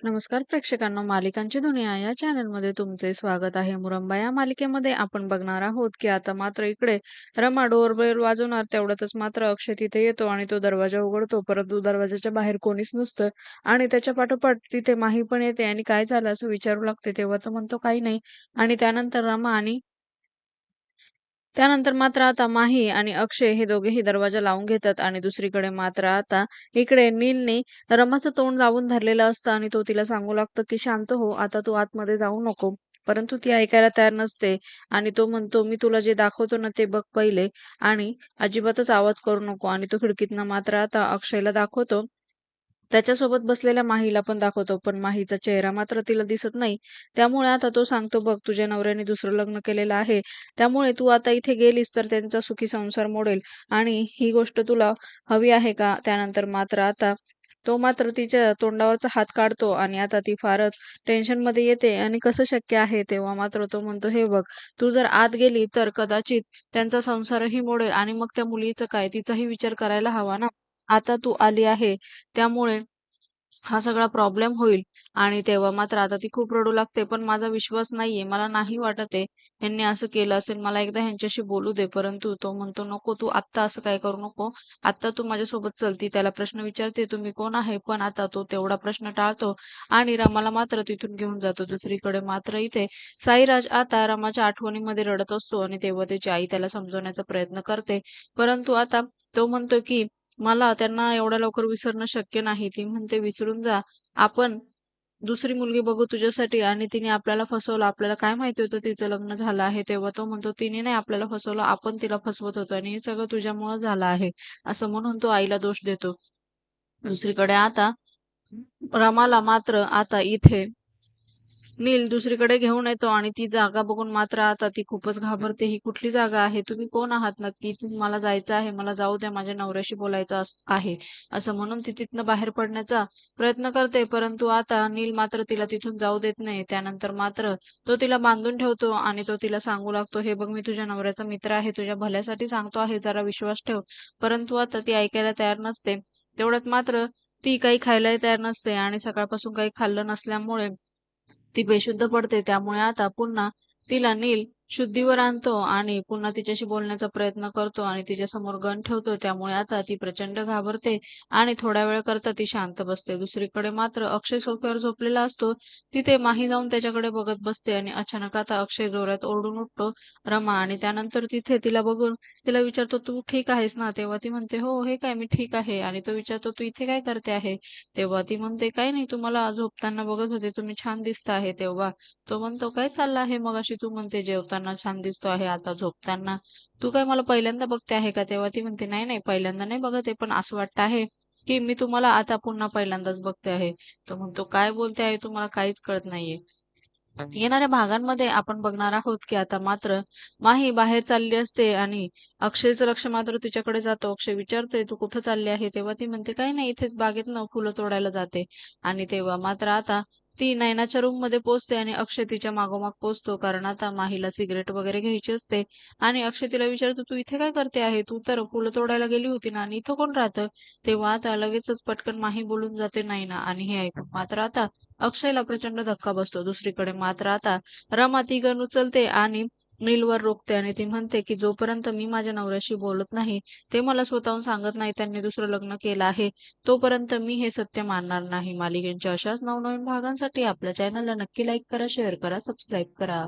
नमस्कार प्रेक्षकांना मालिकांची दुनिया या चॅनलमध्ये तुमचे स्वागत आहे. मुरंबा या मालिकेमध्ये आपण बघणार आहोत की आता मात्र इकडे रमा डोरबेल वाजवणार तेवढ्यातच मात्र अक्षय तिथे येतो आणि तो दरवाजा उघडतो. परंतु दरवाजाच्या बाहेर कोणीच नसतं आणि त्याच्या पाठोपाठ तिथे माही पण येते आणि काय झालं असं विचारू लागते. तेव्हा तो म्हणतो काही नाही आणि त्यानंतर रमा आणि त्यानंतर मात्र आता माही आणि अक्षय हे दोघेही दरवाजा लावून घेतात आणि दुसरीकडे मात्र आता इकडे नीलने रमाचं तोंड लावून धरलेलं असतं आणि तो तिला सांगू लागतो की शांत हो आता तू आतमध्ये जाऊ नको. परंतु ती ऐकायला तयार नसते आणि तो म्हणतो मी तुला जे दाखवतो ना ते बघ पहिले आणि अजिबातच आवाज करू नको. आणि तो खिडकीतनं मात्र आता अक्षयला दाखवतो त्याच्यासोबत बसलेल्या माहीला पण दाखवतो पण माहीचा चेहरा मात्र तिला दिसत नाही. त्यामुळे आता तो सांगतो बघ तुझ्या नवऱ्याने दुसरं लग्न केलेलं आहे. त्यामुळे तू आता इथे गेलीस तर त्यांचा सुखी संसार मोडेल. आणि ही गोष्ट तुला हवी आहे का? त्यानंतर मात्र आता तो मात्र तिच्या तोंडावरचा हात काढतो आणि आता ती फारच टेन्शनमध्ये येते. आणि कसं शक्य आहे? तेव्हा मात्र तो म्हणतो हे बघ तू जर आत गेली तर कदाचित त्यांचा संसारही मोडेल. आणि मग त्या मुलीचं काय? तिचाही विचार करायला हवा ना? आता तू आली आहे त्यामुळे हा सगळा प्रॉब्लेम होईल. आणि तेव्हा मात्र आता ती खूप रडू लागते पण माझा विश्वास नाहीये मला नाही वाटत आहे यांनी असं केलं असेल मला एकदा ह्यांच्याशी बोलू दे परंतु तो म्हणतो नको तू आत्ता असं काय करू नको आत्ता तू माझ्यासोबत चलती त्याला प्रश्न विचारते तुम्ही कोण आहे? पण आता तो तेवढा प्रश्न टाळतो आणि रामाला मात्र तिथून घेऊन जातो दुसरीकडे मात्र इथे साईराज आता रामाच्या आठवणीमध्ये रडत असतो आणि तेव्हा त्याची आई त्याला समजवण्याचा प्रयत्न करते. परंतु आता तो म्हणतो की मला त्यांना एवढ्या लवकर विसरणं शक्य नाही. ती म्हणते विसरून जा. आपण दुसरी मुलगी बघू तुझ्यासाठी. आणि तिने आपल्याला फसवलं. आपल्याला काय माहिती होतं तिचं लग्न झालं आहे? तेव्हा तो म्हणतो तिने नाही आपल्याला फसवलं. आपण तिला फसवत होतो आणि हे सगळं तुझ्यामुळे झालं आहे. असं म्हणून तो आईला दोष देतो. दुसरीकडे आता रमाला मात्र आता इथे नील दुसरीकडे घेऊन येतो आणि ती जागा बघून मात्र आता ती खूपच घाबरते. ही कुठली जागा आहे? तुम्ही कोण आहात नक्की? मला जायचं आहे. मला जाऊ द्या. माझ्या नवऱ्याशी बोलायचं आहे. असं म्हणून ती तिथनं बाहेर पडण्याचा प्रयत्न करते. परंतु आता नील मात्र तिला तिथून जाऊ देत नाही. त्यानंतर मात्र तो तिला बांधून ठेवतो आणि तो तिला सांगू लागतो हे बघ मी तुझ्या नवऱ्याचा मित्र आहे. तुझ्या भल्यासाठी सांगतो आहे. जरा विश्वास ठेव. परंतु आता ती ऐकायला तयार नसते. तेवढ्यात मात्र ती काही खायलाही तयार नसते आणि सकाळपासून काही खाल्लं नसल्यामुळे ती बेशुद्ध पडते. त्यामुळे आता पुन्हा तिला नील शुद्धीवर आणतो आणि पुन्हा तिच्याशी बोलण्याचा प्रयत्न करतो आणि तिच्या समोर गण ठेवतो. त्यामुळे आता ती प्रचंड घाबरते आणि थोड्या वेळ करता ती शांत बसते. दुसरीकडे मात्र अक्षय सोफ्यावर झोपलेला असतो. तिथे माही जाऊन त्याच्याकडे बघत बसते आणि अचानक आता अक्षय जोरात ओरडून उठतो रमा आणि त्यानंतर तिथे तिला बघून तिला विचारतो तू ठीक आहेस ना? तेव्हा ती म्हणते हो हे काय मी ठीक आहे. आणि तो विचारतो तू इथे काय करते आहे? तेव्हा ती म्हणते काय नाही तुम्हाला झोपताना बघत होते. तुम्ही छान दिसता आहे. तेव्हा तो म्हणतो काय चाललं आहे? मग अशी तू म्हणते जेवताना छान दिसतो आहे आता झोपताना. तू काय मला पहिल्यांदा बघते आहे का? तेव्हा ती म्हणते नाही नाही पहिल्यांदा नाही बघत आहे पण असं वाटतं आहे की मी तुम्हाला आता पुन्हा पहिल्यांदाच बघते आहे. तो म्हणतो काय बोलते आहे? तुम्हाला काहीच कळत नाहीये. येणाऱ्या भागांमध्ये आपण बघणार आहोत की आता मात्र माही बाहेर चालली असते आणि अक्षयचं लक्ष मात्र तिच्याकडे जातो. अक्षय विचारतोय तू कुठं चालली आहे? तेव्हा ती म्हणते काही नाही इथेच बागेत न फुलं तोडायला जाते. आणि तेव्हा मात्र आता ती नयनाच्या रूममध्ये पोहोचते आणि अक्षय तिच्या मागोमाग पोहोचतो कारण आता माहीला सिगरेट वगैरे घ्यायची असते. आणि अक्षय तिला विचारतो तू इथे काय करते आहे? तू तर फुलं तोडायला गेली होती ना आणि इथं कोण राहतं? तेव्हा आता लगेचच पटकन माही बोलून जाते नाही ना आणि हे ऐकून मात्र आता अक्षयला प्रचंड धक्का बसतो. दुसरीकडे मात्र आता रमा ती गण उचलते आणि नीलवर रोखते आणि ती म्हणते की जोपर्यंत मी माझ्या नवऱ्याशी बोलत नाही ते मला स्वतःहून सांगत नाही त्यांनी दुसरं लग्न केलं आहे तोपर्यंत मी हे सत्य मानणार नाही. मालिकेच्या अशाच नवनवीन भागांसाठी आपल्या चॅनलला नक्की लाईक करा शेअर करा सबस्क्राईब करा.